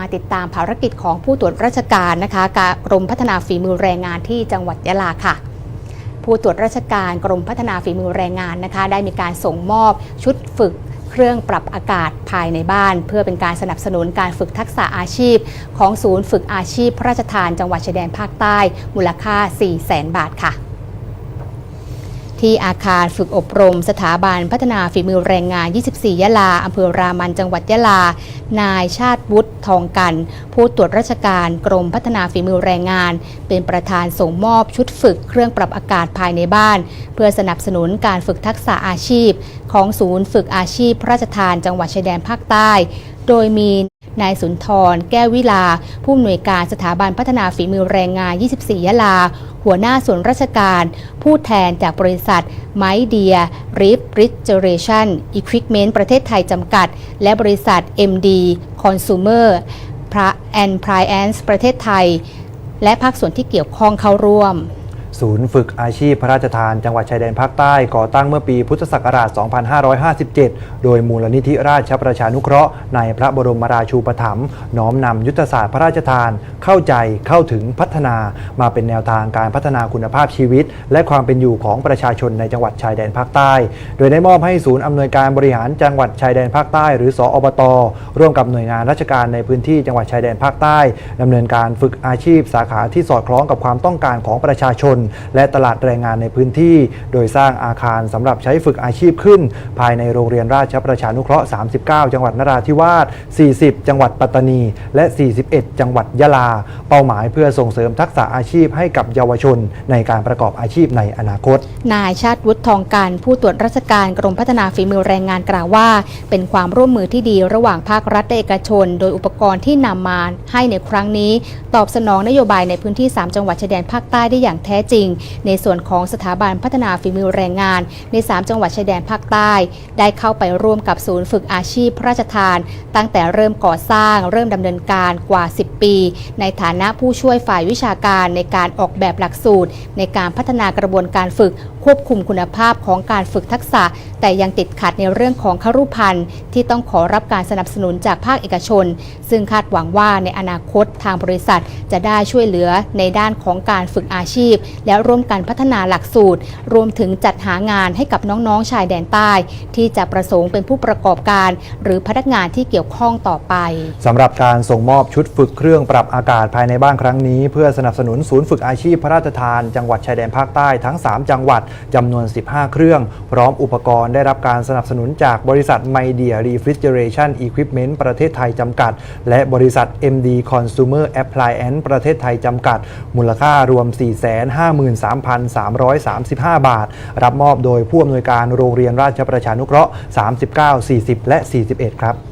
มาติดตามภารกิจของผู้ตรวจราชการนะคะกรมพัฒนาฝีมือแรงงานที่จังหวัดยะลาค่ะ ผู้ตรวจราชการกรมพัฒนาฝีมือแรงงานนะคะ ได้มีการส่งมอบชุดฝึกเครื่องปรับอากาศภายในบ้าน เพื่อเป็นการสนับสนุนการฝึกทักษะอาชีพ ของศูนย์ฝึกอาชีพพระราชทานจังหวัดชายแดนภาคใต้ มูลค่า 4 0 0แสนบาทค่ะ ที่อาคารฝึกอบรม สถาบันพัฒนาฝีมือแรงงาน 24 ยะลา อำเภอรามันจังหวัดยะลา นายชาติวุฒิทองกัน ผู้ตรวจราชการกรมพัฒนาฝีมือแรงงาน เป็นประธานส่งมอบชุดฝึกเครื่องปรับอากาศภายในบ้าน เพื่อสนับสนุนการฝึกทักษะอาชีพ ของศูนย์ฝึกอาชีพพระราชทานจังหวัดชายแดนภาคใต้ โดยมีนายสุนทร แก้ววิลา ผู้อำนวยการสถาบันพัฒนาฝีมือแรงงาน 24 ยะลา หัวหน้าส่วนราชการ ผู้แทนจากบริษัทไมเดียริฟริเจเรชั่นอีควิปเมนต์ประเทศไทยจำกัด และบริษัท MD Consumer พระแอนพรายแอนส์ประเทศไทย และภาคส่วนที่เกี่ยวข้องเข้าร่วม ศูนย์ฝึกอาชีพพระราชทานจังหวัดชายแดนภาคใต้ก่อตั้งเมื่อปีพุทธศักราช 2557 โดยมูลนิธิราชประชานุเคราะห์ในพระบรมราชูปถัมภ์น้อมนำยุทธศาสตร์พระราชทาน เข้าใจเข้าถึงพัฒนา มาเป็นแนวทางการพัฒนาคุณภาพชีวิต และความเป็นอยู่ของประชาชนในจังหวัดชายแดนภาคใต้ โดยได้มอบให้ศูนย์อำนวยการบริหารจังหวัดชายแดนภาคใต้ หรือสอบต ร่วมกับหน่วยงานราชการในพื้นที่จังหวัดชายแดนภาคใต้ดำเนินการฝึกอาชีพสาขาที่สอดคล้องกับความต้องการของประชาชนและตลาดแรงงานในพื้นที่ โดยสร้างอาคารสำหรับใช้ฝึกอาชีพขึ้น ภายในโรงเรียนราชประชานุเคราะห์ 39 จังหวัดนราธิวาส 40 จังหวัดปัตตานี และ 41 จังหวัดยะลา เป้าหมายเพื่อส่งเสริมทักษะอาชีพให้กับเยาวชน ในการประกอบอาชีพในอนาคต นายชาติวุฒิทองกันผู้ตรวจราชการกรมพัฒนาฝีมือแรงงานกล่าวว่า เป็นความร่วมมือที่ดีระหว่างภาครัฐและเอกชน โดยอุปกรณ์ที่นำมาให้ในครั้งนี้ ตอบสนองนโยบายในพื้นที่ 3 จังหวัดชายแดนภาคใต้ได้อย่างแท้จริง ในส่วนของสถาบันพัฒนาฝีมือแรงงาน ใน 3 จังหวัดชายแดนภาคใต้ ได้เข้าไปร่วมกับศูนย์ฝึกอาชีพพระราชทาน ตั้งแต่เริ่มก่อสร้าง เริ่มดำเนินการกว่า 10 ปี ในฐานะผู้ช่วยฝ่ายวิชาการในการออกแบบหลักสูตร ในการพัฒนากระบวนการฝึกควบคุมคุณภาพของการฝึกทักษะ แต่ยังติดขัดในเรื่องของครุพันธ์ที่ต้องขอรับการสนับสนุนจากภาคเอกชน ซึ่งคาดหวังว่าในอนาคตทางบริษัทจะได้ช่วยเหลือในด้านของการฝึกอาชีพและร่วมกันพัฒนาหลักสูตร รวมถึงจัดหางานให้กับน้องๆชายแดนใต้ ที่จะประสงค์เป็นผู้ประกอบการ หรือพนักงานที่เกี่ยวข้องต่อไปสำหรับการส่งมอบชุดฝึกเครื่องปรับอากาศภายในบ้านครั้งนี้ เพื่อสนับสนุนศูนย์ฝึกอาชีพพระราชทาน จังหวัดชายแดนภาคใต้ทั้ง 3 จังหวัดจำนวน 15 เครื่อง พร้อมอุปกรณ์ได้รับการสนับสนุนจากบริษัทไมเดียรีฟริเจเรชันอีควิ p เมนต์ประเทศไทยจำกัด และบริษัท MD Consumer Appliance ประเทศไทยจำกัด มูลค่ารวม53,335 บาท รับมอบโดยผู้อำนวยการโรงเรียนราชประชานุเคราะห์ 39 40 และ 41 ครับ